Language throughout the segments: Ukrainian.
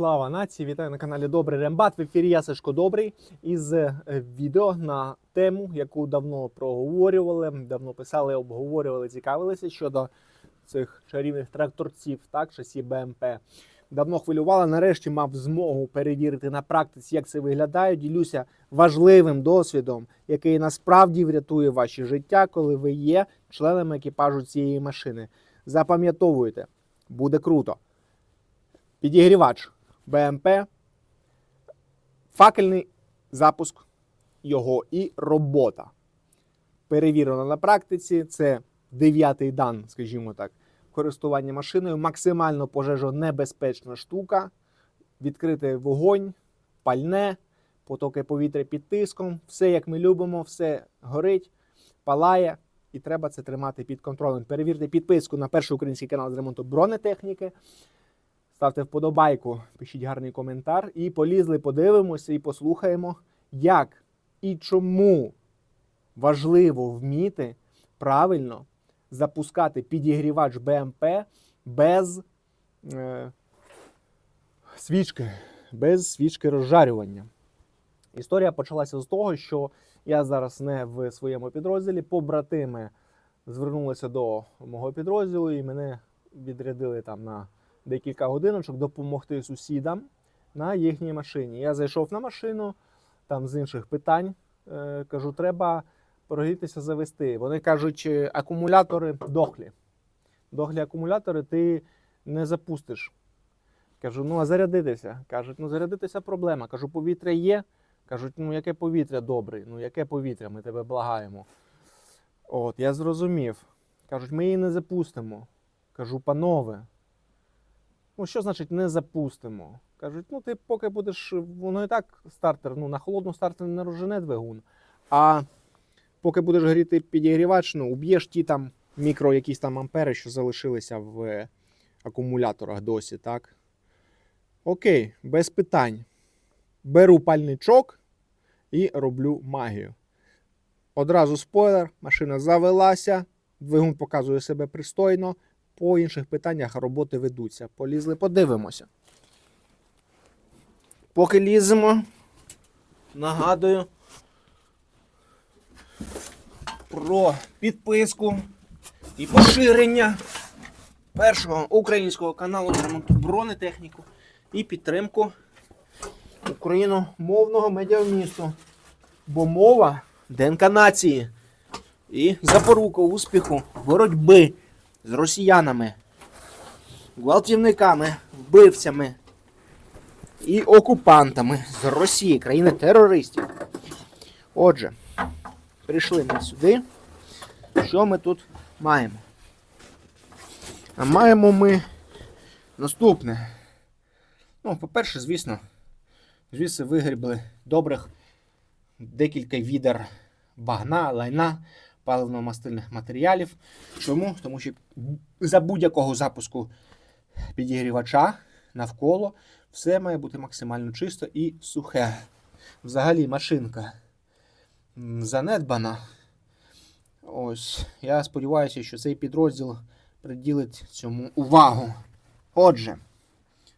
Слава нації! Вітаю на каналі Добрий Рембат. В ефірі я Сашко Добрий із е, відео на тему, яку давно проговорювали, давно писали, обговорювали, цікавилися щодо цих чарівних тракторців, так, шасі БМП. Давно хвилювала. Нарешті мав змогу перевірити на практиці, як це виглядає. Ділюся важливим досвідом, який насправді врятує ваші життя, коли ви є членами екіпажу цієї машини. Запам'ятовуйте, буде круто підігрівач БМП, факельний запуск його і робота. Перевірено на практиці. Це дев'ятий дан, скажімо так, користування машиною. Максимально пожежонебезпечна штука. Відкритий вогонь, пальне, потоки повітря під тиском. Все як ми любимо, все горить, палає. І треба це тримати під контролем. Перевірте підписку на перший український канал з ремонту бронетехніки. Ставте вподобайку, пишіть гарний коментар і полізли, подивимося і послухаємо, як і чому важливо вміти правильно запускати підігрівач БМП без е, свічки, без свічки розжарювання. Історія почалася з того, що я зараз не в своєму підрозділі. Побратими звернулися до мого підрозділу і мене відрядили там на декілька годиночок допомогти сусідам на їхній машині. Я зайшов на машину, там з інших питань. Е, кажу, треба прогрітися завести. Вони кажуть, «Е, акумулятори дохлі. Дохлі акумулятори ти не запустиш. Кажу, ну а зарядитися. Кажуть, ну зарядитися проблема. Кажу, повітря є. Кажуть, ну яке повітря добре, ну яке повітря, ми тебе благаємо. От, я зрозумів. Кажуть, ми її не запустимо. Кажу, панове, Ну, що значить не запустимо? Кажуть, ну ти поки будеш, воно і так стартер, ну на холодну стартер не розжене двигун. А поки будеш гріти підігрівач, ну уб'єш ті там мікро якісь там ампери, що залишилися в акумуляторах досі, так? Окей, без питань. Беру пальничок і роблю магію. Одразу спойлер, машина завелася, двигун показує себе пристойно по інших питаннях роботи ведуться. Полізли, подивимося. Поки ліземо, нагадую про підписку і поширення першого українського каналу ремонту бронетехніку і підтримку україномовного медіамісту. Бо мова ДНК нації і запорука успіху боротьби з росіянами, гвалтівниками, вбивцями і окупантами з Росії, країни терористів. Отже, прийшли ми сюди. Що ми тут маємо? А маємо ми наступне. Ну, по-перше, звісно, звідси вигрібли добрих декілька відер багна, лайна паливно-мастильних матеріалів. Чому? Тому що за будь-якого запуску підігрівача навколо все має бути максимально чисто і сухе. Взагалі машинка занедбана. Ось, я сподіваюся, що цей підрозділ приділить цьому увагу. Отже,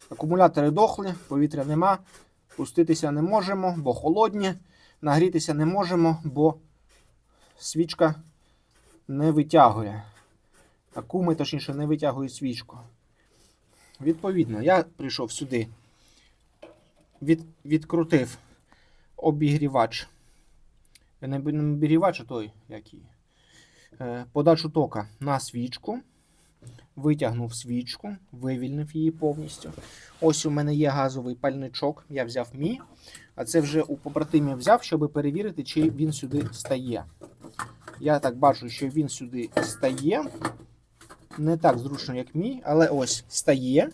акумулятори дохли, повітря нема, пуститися не можемо, бо холодні, нагрітися не можемо, бо свічка не витягує. Акуми, точніше, не витягує свічку. Відповідно, я прийшов сюди, від, відкрутив обігрівач. Не обігрівач, а той який. Е, подачу тока на свічку. Витягнув свічку, вивільнив її повністю. Ось у мене є газовий пальничок. Я взяв мій. А це вже у побратимів взяв, щоб перевірити, чи він сюди стає. Я так бачу, що він сюди стає. Не так зручно, як мій, але ось стає.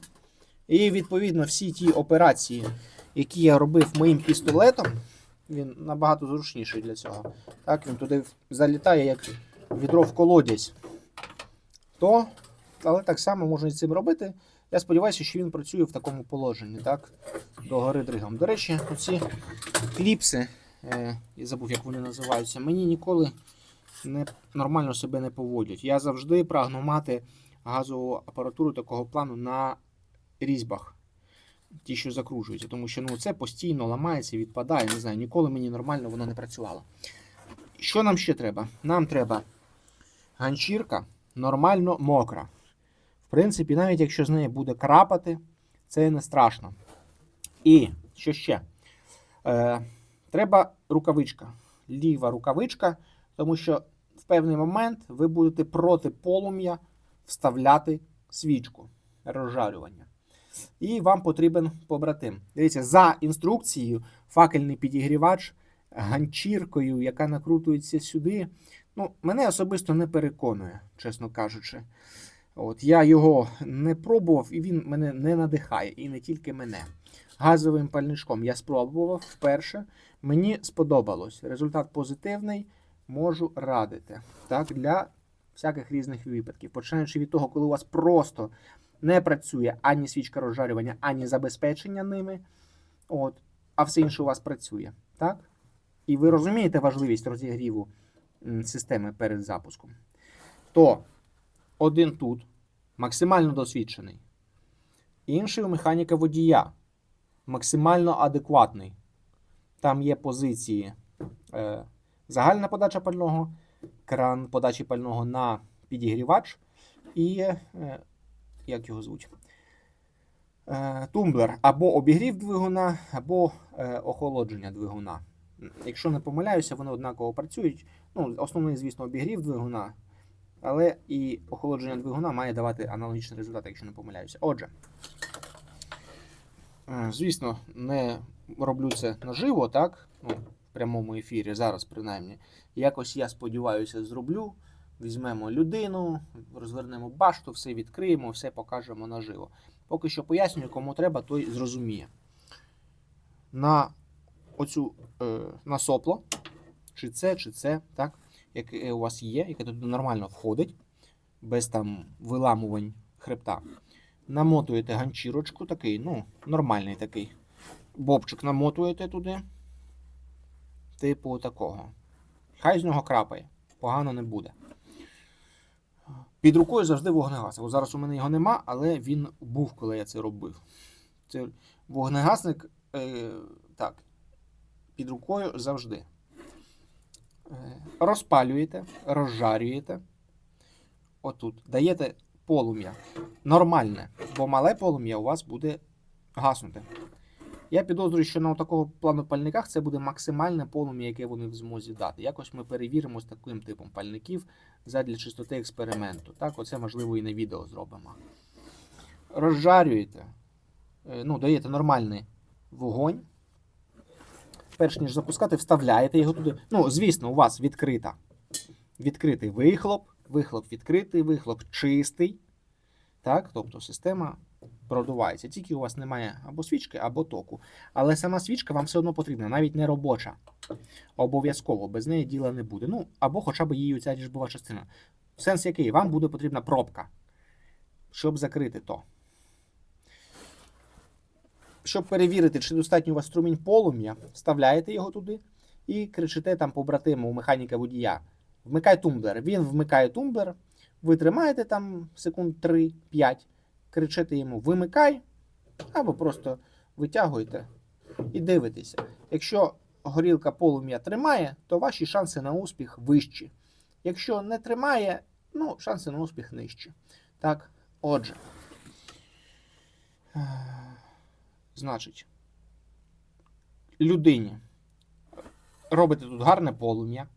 І відповідно всі ті операції, які я робив моїм пістолетом, він набагато зручніший для цього. Так, він туди залітає, як відро в колодязь. То, але так само можна і цим робити. Я сподіваюся, що він працює в такому положенні, так? До гори дригом. До речі, оці кліпси, е, я забув, як вони називаються, мені ніколи не, нормально себе не поводять. Я завжди прагну мати газову апаратуру такого плану на різьбах. ті, що закружуються, тому що ну, це постійно ламається, відпадає. Не знаю, ніколи мені нормально воно не працювало. Що нам ще треба? Нам треба ганчірка нормально мокра. В принципі, навіть якщо з неї буде крапати, це не страшно. І що ще? Е, треба рукавичка. Ліва рукавичка, тому що в певний момент ви будете проти полум'я вставляти свічку розжарювання. І вам потрібен побратим. Дивіться, за інструкцією, факельний підігрівач ганчіркою, яка накрутується сюди. Ну, мене особисто не переконує, чесно кажучи. От я його не пробував, і він мене не надихає, і не тільки мене. Газовим пальничком я спробував вперше. Мені сподобалось. Результат позитивний, можу радити. Так, для всяких різних випадків. Починаючи від того, коли у вас просто не працює ані свічка розжарювання, ані забезпечення ними. От, а все інше у вас працює. Так? І ви розумієте важливість розігріву системи перед запуском. То один тут максимально досвідчений, інший у механіка водія максимально адекватний. Там є позиції е, загальна подача пального, кран подачі пального на підігрівач і е, як його звуть? Е, тумблер або обігрів двигуна, або е, охолодження двигуна. Якщо не помиляюся, вони однаково працюють. Ну, основний, звісно, обігрів двигуна, але і охолодження двигуна має давати аналогічний результат, якщо не помиляюся. Отже, е, звісно, не роблю це наживо, так? Ну, в прямому ефірі, зараз принаймні. Якось я сподіваюся, зроблю. Візьмемо людину, розвернемо башту, все відкриємо, все покажемо наживо. Поки що пояснюю, кому треба, той зрозуміє. На оцю е, на сопло, чи це, чи це, так, яке у вас є, яке тут нормально входить, без там виламувань хребта. Намотуєте ганчірочку, такий, ну, нормальний такий. Бобчик намотуєте туди. Типу такого. Хай з нього крапає, погано не буде. Під рукою завжди вогнегасник. Зараз у мене його нема, але він був, коли я це робив. Це вогнегасник е, так, під рукою завжди. Е, розпалюєте, розжарюєте. Отут. Даєте полум'я. Нормальне, бо мале полум'я у вас буде гаснути. Я підозрюю, що на такого плану пальниках це буде максимальне полум'я, яке вони в змозі дати. Якось ми перевіримо з таким типом пальників задля чистоти експерименту. Так, оце можливо і на відео зробимо. Розжарюєте, е, ну, даєте нормальний вогонь. Перш ніж запускати, вставляєте його туди. Ну, звісно, у вас відкрита. Відкритий вихлоп, вихлоп відкритий, вихлоп чистий. Так, тобто система продувається. Тільки у вас немає або свічки, або току. Але сама свічка вам все одно потрібна, навіть не робоча. Обов'язково, без неї діла не буде. Ну, або хоча б її ця ріжбова частина. Сенс який? Вам буде потрібна пробка, щоб закрити то. Щоб перевірити, чи достатньо у вас струмінь полум'я, вставляєте його туди і кричите там побратиму у механіка водія. Вмикай тумблер. Він вмикає тумблер, ви тримаєте там секунд 3-5, кричите йому вимикай, або просто витягуєте і дивитеся. Якщо горілка полум'я тримає, то ваші шанси на успіх вищі. Якщо не тримає, ну, шанси на успіх нижчі. Так, отже. Значить, людині робите тут гарне полум'я,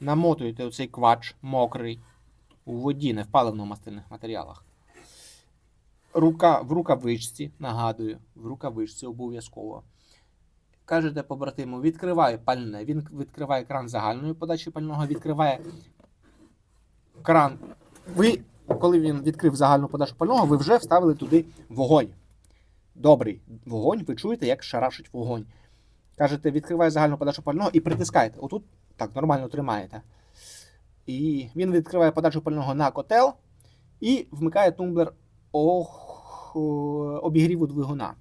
намотуєте оцей квач мокрий у воді, не в паливно-мастильних матеріалах. Рука в рукавичці, нагадую, в рукавичці обов'язково. Кажете побратиму, відкриває пальне. Він відкриває кран загальної подачі пального, відкриває кран. Ви, коли він відкрив загальну подачу пального, ви вже вставили туди вогонь. Добрий вогонь, ви чуєте, як шарашить вогонь. Кажете, відкриває загальну подачу пального і притискаєте. Отут так нормально тримаєте. І він відкриває подачу пального на котел і вмикає тумблер ох, обігріву двигуна.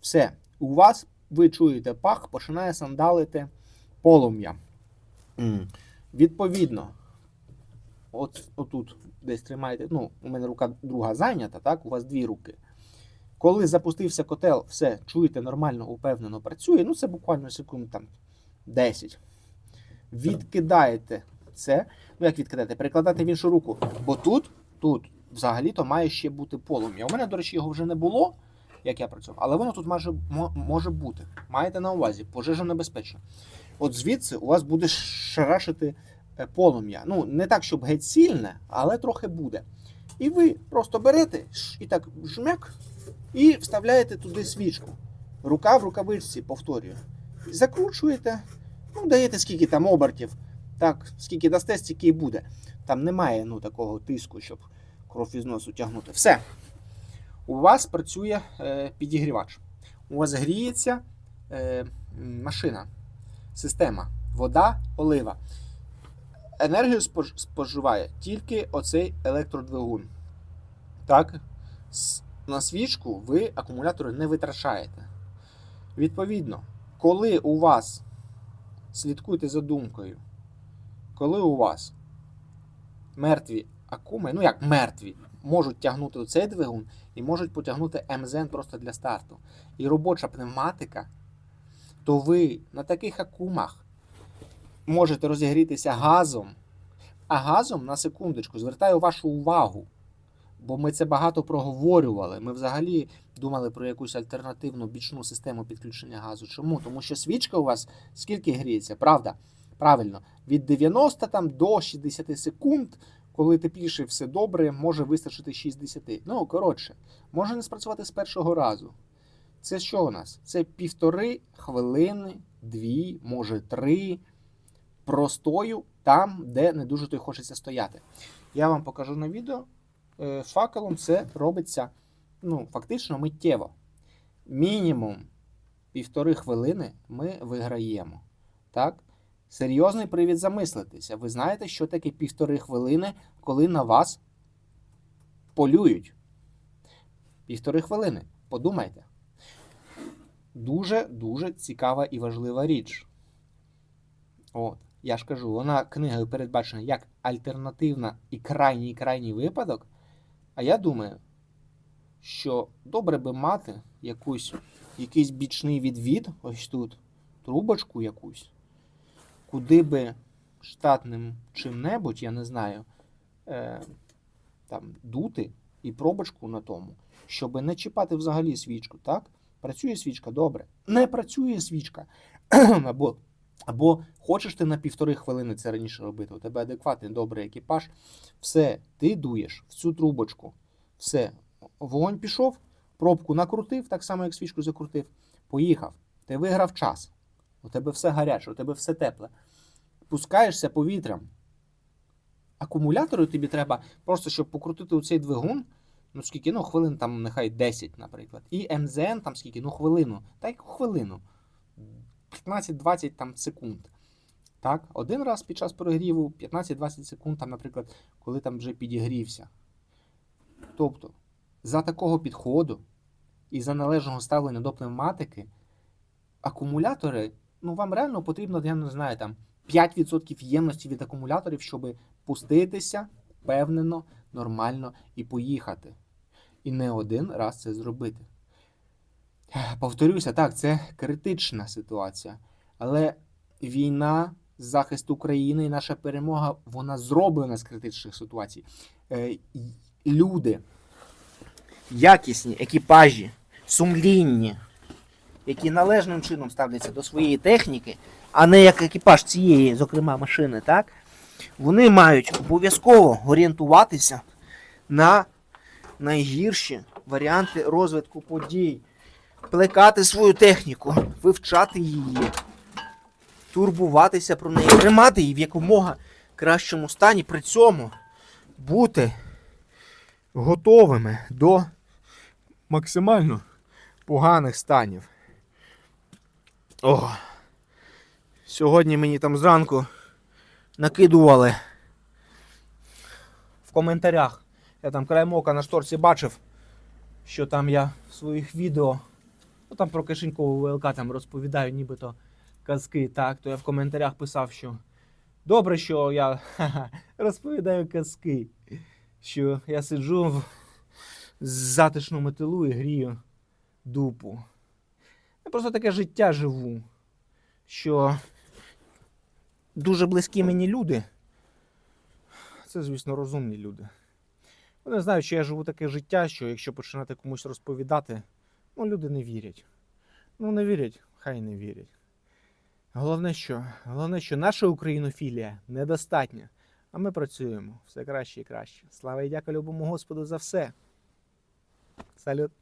Все, у вас ви чуєте пах, починає сандалити полум'я. Mm. Відповідно, от отут десь тримаєте. Ну, у мене рука друга зайнята, так? У вас дві руки. Коли запустився котел, все чуєте нормально, упевнено працює. Ну, це буквально секунд там 10. Відкидаєте це. Ну, як відкидаєте? Перекладаєте в іншу руку. Бо тут, тут взагалі-то має ще бути полум'я. У мене, до речі, його вже не було, як я працював, але воно тут може, може бути. Маєте на увазі, пожежа небезпечна. От звідси у вас буде шарашити е, полум'я. Ну, не так, щоб геть сильне, але трохи буде. І ви просто берете і так жмяк, і вставляєте туди свічку. Рука в рукавичці, повторюю. Закручуєте, ну, даєте скільки там обертів. Так, скільки дасте, стільки і буде. Там немає ну, такого тиску, щоб кров із носу тягнути. Все. У вас працює е, підігрівач. У вас гріється е, машина, система, вода, олива. Енергію спож- споживає тільки оцей електродвигун. Так, на свічку ви акумулятори не витрачаєте. Відповідно, коли у вас слідкуйте за думкою, коли у вас мертві акуми, ну як мертві, можуть тягнути цей двигун і можуть потягнути МЗН просто для старту. І робоча пневматика, то ви на таких акумах можете розігрітися газом. А газом, на секундочку, звертаю вашу увагу, бо ми це багато проговорювали. Ми взагалі думали про якусь альтернативну бічну систему підключення газу. Чому? Тому що свічка у вас скільки гріється, правда? Правильно, від 90 там, до 60 секунд, коли тепліше все добре, може вистачити 60. Ну, коротше, може не спрацювати з першого разу. Це що у нас? Це півтори хвилини, дві, може три простою там, де не дуже то й хочеться стояти. Я вам покажу на відео. Е, Факелом це робиться ну, фактично миттєво. Мінімум півтори хвилини ми виграємо. Так? Серйозний привід замислитися. Ви знаєте, що таке півтори хвилини, коли на вас полюють? Півтори хвилини. Подумайте. Дуже-дуже цікава і важлива річ. От, я ж кажу, вона книгою передбачена як альтернативна і крайній крайній випадок. А я думаю, що добре би мати якусь, якийсь бічний відвід, ось тут, трубочку якусь, куди би штатним чим-небудь, я не знаю, е, там, дути і пробочку на тому, щоб не чіпати взагалі свічку, так? Працює свічка добре. Не працює свічка. або, або хочеш ти на півтори хвилини це раніше робити, у тебе адекватний добрий екіпаж. Все, ти дуєш в цю трубочку. Все, вогонь пішов, пробку накрутив, так само, як свічку закрутив. Поїхав. Ти виграв час. У тебе все гаряче, у тебе все тепле. Пускаєшся повітрям. Акумулятору тобі треба просто, щоб покрутити у цей двигун. Ну, скільки, ну, хвилин там, нехай 10, наприклад. І МЗН там скільки, ну, хвилину. Та яку хвилину. 15-20 там секунд. Так, один раз під час перегріву, 15-20 секунд, там, наприклад, коли там вже підігрівся. Тобто, за такого підходу і за належного ставлення до пневматики, акумулятори, ну вам реально потрібно, я не знаю, там 5% ємності від акумуляторів, щоб пуститися впевнено, нормально і поїхати. І не один раз це зробити. Повторюся, так, це критична ситуація. Але війна, захист України і наша перемога, вона зроблена з критичних ситуацій. Е, люди, якісні екіпажі, сумлінні, які належним чином ставляться до своєї техніки, а не як екіпаж цієї, зокрема, машини, так? Вони мають обов'язково орієнтуватися на найгірші варіанти розвитку подій, плекати свою техніку, вивчати її, турбуватися про неї, тримати її в якомога кращому стані, при цьому бути готовими до максимально поганих станів. О, сьогодні мені там зранку накидували в коментарях. Я там краєм ока на шторці бачив, що там я в своїх відео, там про кишенькову ВЛК там розповідаю, нібито казки, так, то я в коментарях писав, що добре, що я розповідаю казки, що я сиджу в затишному тилу і грію дупу. Я просто таке життя живу, що дуже близькі мені люди. Це, звісно, розумні люди. Вони знають, що я живу таке життя, що якщо починати комусь розповідати, ну люди не вірять. Ну, не вірять, хай не вірять. Головне, що, головне, що наша українофілія недостатня, а ми працюємо все краще і краще. Слава і дяка любому Господу за все. Салют.